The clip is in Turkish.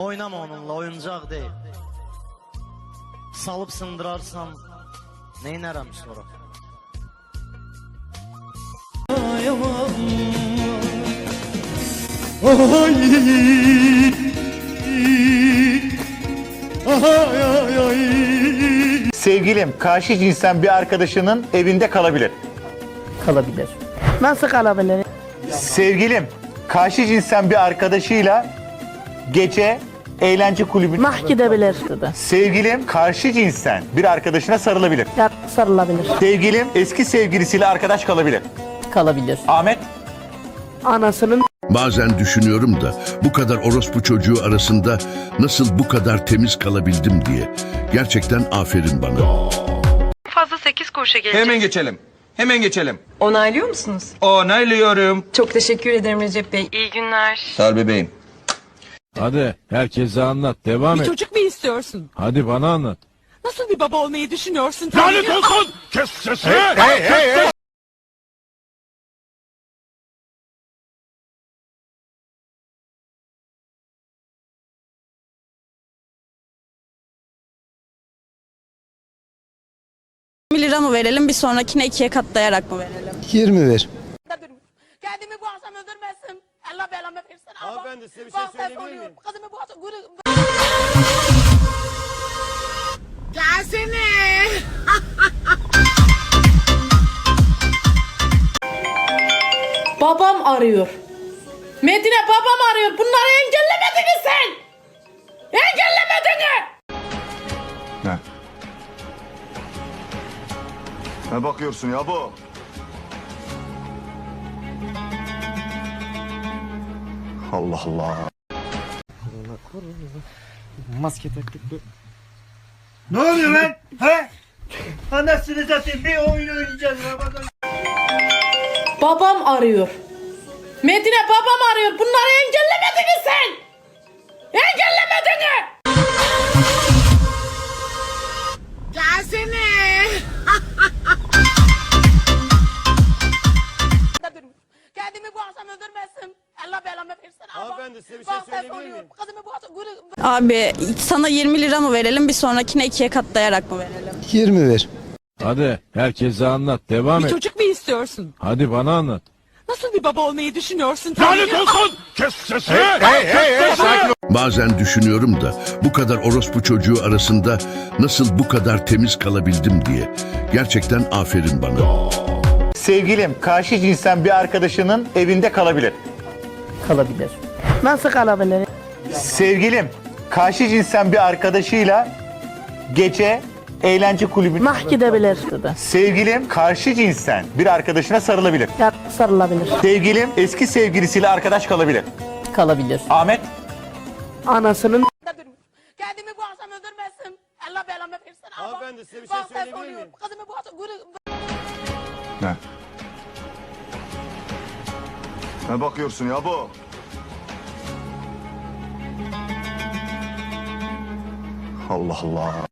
Oynama onunla oyuncak değil. Salıp sındırarsam neynərəm sonra? Sevgilim karşı cinsten bir arkadaşının evinde kalabilir. kalabilir. Nasıl kalabilir? Sevgilim karşı cinsten bir arkadaşıyla gece eğlence kulübü... Mah gidebilir. dedi. Sevgilim karşı cinsten bir arkadaşına sarılabilir. Ya sarılabilir. Sevgilim eski sevgilisiyle arkadaş kalabilir. Kalabilir. Ahmet Anasının Bazen düşünüyorum da bu kadar orospu çocuğu arasında nasıl bu kadar temiz kalabildim diye. Gerçekten aferin bana. fazla 8 kuruşa gelecek. Hemen geçelim. Hemen geçelim. Onaylıyor musunuz? Onaylıyorum. Çok teşekkür ederim Recep Bey. İyi günler. Sağ ol bebeğim. Hadi herkese anlat. Devam Bir et. çocuk mu istiyorsun? Hadi bana anlat. Nasıl bir baba olmayı düşünüyorsun? Lanet olsun! Kes sesini! lira mı verelim bir sonrakine ikiye katlayarak mı verelim? 20 ver. Kendimi bu akşam öldürmesin. Allah belamı versin. Hanımefendi, size bir şey söyleyebilir miyim? Kızımı bu akşam... Babam arıyor. Medine babam arıyor. Bunları engellemedin mi sen? Engellemedin mi? Ne? Ne bakıyorsun ya bu? Allah Allah. Ne oluyor lan? He? Anasını satayım bir oyun oynayacağız Ramazan. Babam arıyor. Medine babam arıyor. Bunları engellemedin mi sen? Engellemedin Hanımefendi, size bir şey söyleyebilir miyim? Kızımı bu akşam... Abi sana 20 lira mı verelim bir sonrakine ikiye katlayarak mı verelim? 20 ver. Hadi herkese anlat. Devam Bir et. çocuk mu istiyorsun? Hadi bana anlat. Nasıl bir baba olmayı düşünüyorsun? Lanet olsun! Kes sesini! Bazen düşünüyorum da bu kadar orospu çocuğu arasında nasıl bu kadar temiz kalabildim diye. Gerçekten aferin bana. sevgilim karşı cinsten bir arkadaşının evinde kalabilir. Kalabilir. Nasıl kalabilir? Sevgilim karşı cinsten bir arkadaşıyla gece eğlence kulübü... Mah gidebilir. dedi. Sevgilim karşı cinsten bir arkadaşına sarılabilir. Ya sarılabilir. Sevgilim eski sevgilisiyle arkadaş kalabilir. Kalabilir. Ahmet Anasının Kendimi bu akşam öldürmesin. Allah belamı versin. Hanımefendi, size bir şey söyleyebilir miyim? Kızımı bu akşam... Ne? Ne bakıyorsun ya bu? Allah Allah.